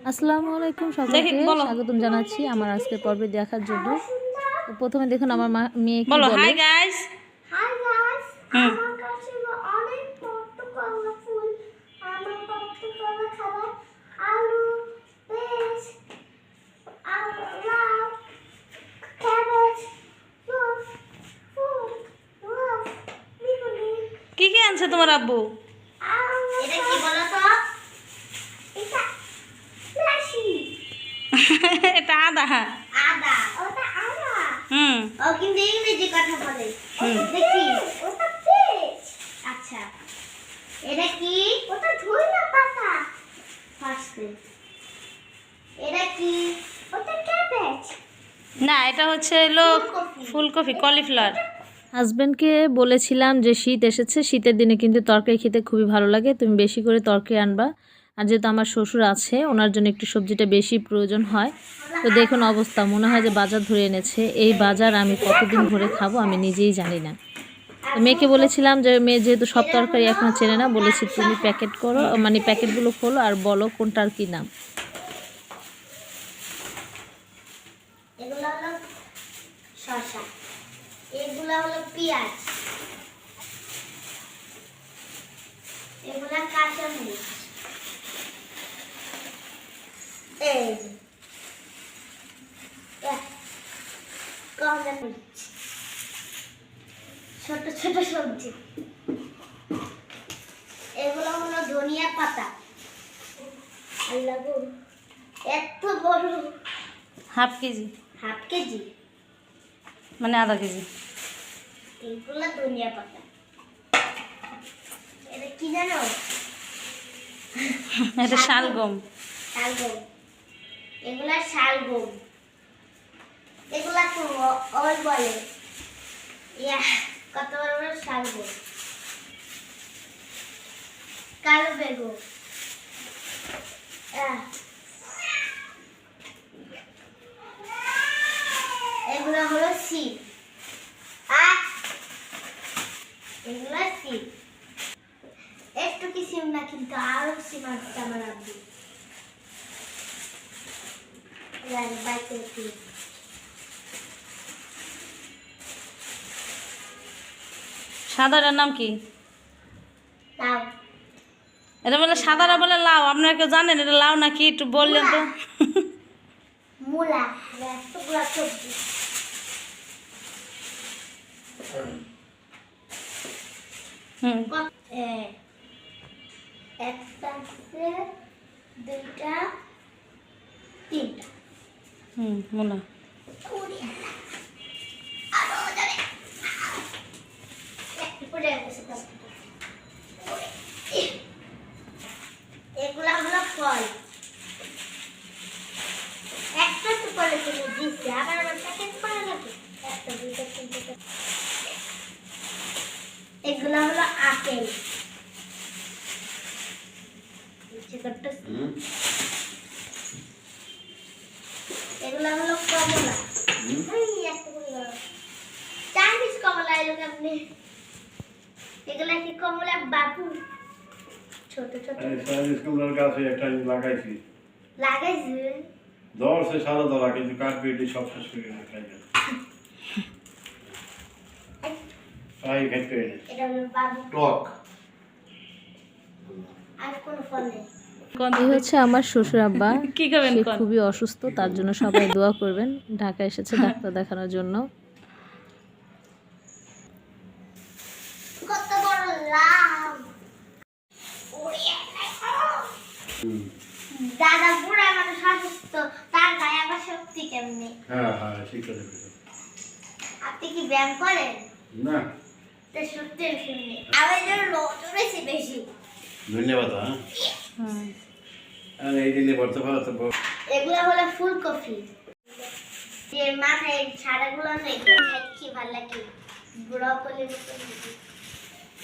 আসসালামু আলাইকুম সবাইকে স্বাগতম জানাচ্ছি আমার আজকে পর্বে দেখার জন্য। প্রথমে দেখুন আমার মা মেয়ে কি বলো হাই গাইস হাই গাইস আমার কাছে অনেক পর্তুকলা ফুল আমার পর্তুকলা খাবার আলু পেঁয়াজ লাউ ক্যাবেজ ফুল ফুল রস বেগুনি কি কি আনছে তোমার আব্বু এটা কি বলো তো এটা ফ্লাশি এটা আদা আদা। ওটা আদা? হুম। ও কিন্তু ইংরেজি কথা বলে। হুম। দেখি ওটা পেঁয়াজ। আচ্ছা। এটা কি? ওটা ধইনা পাতা। ফার্স্টে এটা কি? ওটা ক্যাবেজ না এটা হচ্ছে লোক ফুলকপি। ফুলকপি কলিফ্লাওয়ার হাজব্যান্ডকে বলেছিলাম যে শীত এসেছে শীতের দিনে কিন্তু তরকারি খেতে খুবই ভালো লাগে। তুমি বেশি করে তরকারি আনবা। আর যেহেতু আমার শ্বশুর আছে, ওনার জন্য একটু সবজিটা বেশি প্রয়োজন হয়। তো দেখুন অবস্থা, মনে হয় যে বাজার ধরে এনেছে। এই বাজার আমি কতদিন ধরে খাব আমি নিজেই জানি না। মেয়েকে বলেছিলাম যে, মেয়ে যেহেতু সব তরকারি এখনও চেনে না, বলেছি তুমি প্যাকেট করো মানে প্যাকেটগুলো খোলো আর বলো কোনটার কি নাম? এগুলো হলো শসা, এগুলো হলো পেঁয়াজ, এগুলো কাঁচা মরিচ এই কমলা মরিচ ছোট ছোট সবজি এগুলো হলো ধনিয়া পাতা আল্লাহ এত বড় হাফ কেজি। Half KG. মানে আধা কেজি। এইগুলো ধনিয়া পাতা। এটা কি জানো? এটা শালগম। শালগম। এগুলা শালগম এগুলা অল বলে। ইয়া, কত বড় বড় শালগম কালো বেগুন। এগুলো হলো সিম আহ। এগুলো সিম একটু কি সিম না, কিন্তু আরও সিম আসছে আমার আব্বু এবার বাইকে সিম সাদাটার নাম কি? লাউ। এটা বলে সাদারা বলে লাউ। আপনারা কেউ জানেন এটা লাউ নাকি? একটু বললেন তো। মূলা। সবজি। হুম। একটা দুইটা তিনটা। হুম হলো ফল। একটা তো পরে তুমি দিচ্ছে, আবার আমার একটা, দুইটা এগুলা হলো আপেল নিচে করতেছি। এগুলা হলো কমলা এই একটা করে গেল। চাইনিজ এলো এগুলা কি কমলা বাবু? ছোট ছোট। চাইনিজ গাছে একটা লাগাইছি। লাগাইছে? ধরছে সারা ধরা কিন্তু কাঠ বেটি সব শেষ করে খাই না? তাই খাইতে এটা হলো বাবু। টক। আর কোনো ফল নেই। এই হচ্ছে আমার শ্বশুর আব্বা। কি করবেন সে খুবই অসুস্থ তার জন্য সবাই দোয়া করবেন। ঢাকা এসেছে ডাক্তার দেখানোর জন্য কত বড় লাভ উড়িয়ে দেখো। দাদা বুড়া মানুষ অসুস্থ তার গায়ে আবার শক্তি কেমনি আপনি কি ব্যায়াম করেন না শক্তি শুনলে আমার জন্য লোক বেশি ধন্যবাদ হ্যাঁ। এগুলো হলো ফুলকপি। যে মাথায় সাদাগুলো নেই। কি ভালো লাগে ব্রকলি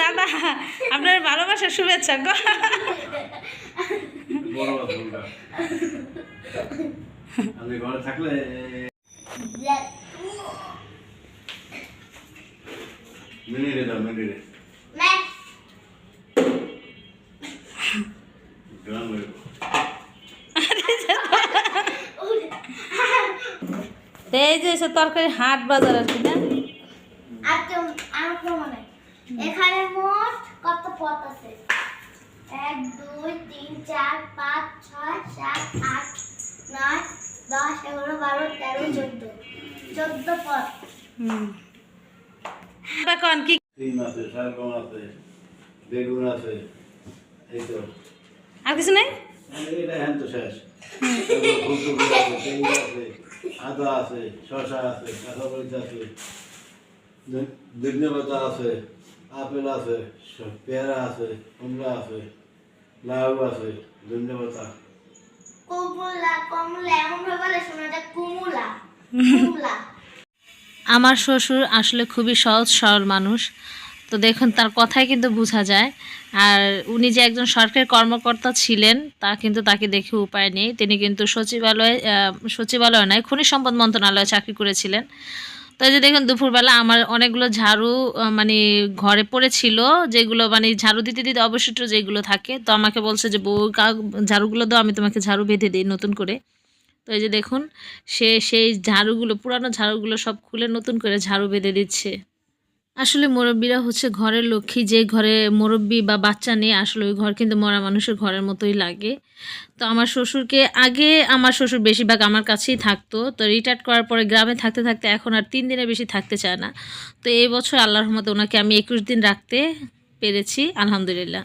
দাদা আপনার ভালোবাসার শুভেচ্ছা গো। এই যে এসে তরকারি হাট বাজার আর কি না? এখানে মোট কত পথ আছে? এক দুই তিন চার পাঁচ ছয় সাত আট নয় দশ এগারো বারো তেরো চোদ্দ। চোদ্দ পথ। এখন কি? সিম আছে শালগম আছে বেগুন আছে এই তো। আর কিছু নেই? এটা তো শেষ। আছে আছে আদা আছে শসা আছে কাঁচামরিচ আছে ধ- আছে। আপেল আছে পেয়ারা আছে কমলা আছে লাউ আছে ধনিয়া পাতা কুমুলা কমলা এমন ভাবে শোনা যায় কুমুলা কুমলা। আমার শ্বশুর আসলে খুবই সহজ সরল মানুষ। তো দেখুন তার কথাই কিন্তু বোঝা যায়। আর উনি যে একজন সরকারি কর্মকর্তা ছিলেন তা কিন্তু তাকে দেখে উপায় নেই। তিনি কিন্তু সচিবালয়ে সচিবালয় নয় খনিজ সম্পদ মন্ত্রণালয়ে চাকরি করেছিলেন। এই যে দেখুন দুপুরবেলা আমার অনেকগুলো ঝাড়ু মানে ঘরে পড়েছিল, যেগুলো মানে ঝাড়ু দিতে দিতে অবশিষ্ট যেগুলো থাকে। তো আমাকে বলছে যে, বউ ঝাড়ুগুলো দাও, আমি তোমাকে ঝাড়ু বেঁধে দিই নতুন করে। তো এই যে দেখুন, সে সেই ঝাড়ুগুলো, পুরানো ঝাড়ুগুলো সব খুলে নতুন করে ঝাড়ু বেঁধে দিচ্ছে। আসলে মুরব্বীরা হচ্ছে ঘরের লক্ষ্মী, যে ঘরে মুরব্বী বা বাচ্চা নেই, আসলে ওই ঘর কিন্তু মরা মানুষের ঘরের মতোই লাগে। তো আমার শ্বশুরকে, আগে আমার শ্বশুর বেশিরভাগ আমার কাছেই থাকতো, তো রিটায়ার্ড করার পরে গ্রামে থাকতে থাকতে এখন আর তিন দিনের বেশি থাকতে চায় না। তো এই বছর আল্লাহর রহমতে ওনাকে আমি একুশ দিন রাখতে পেরেছি, আলহামদুলিল্লাহ।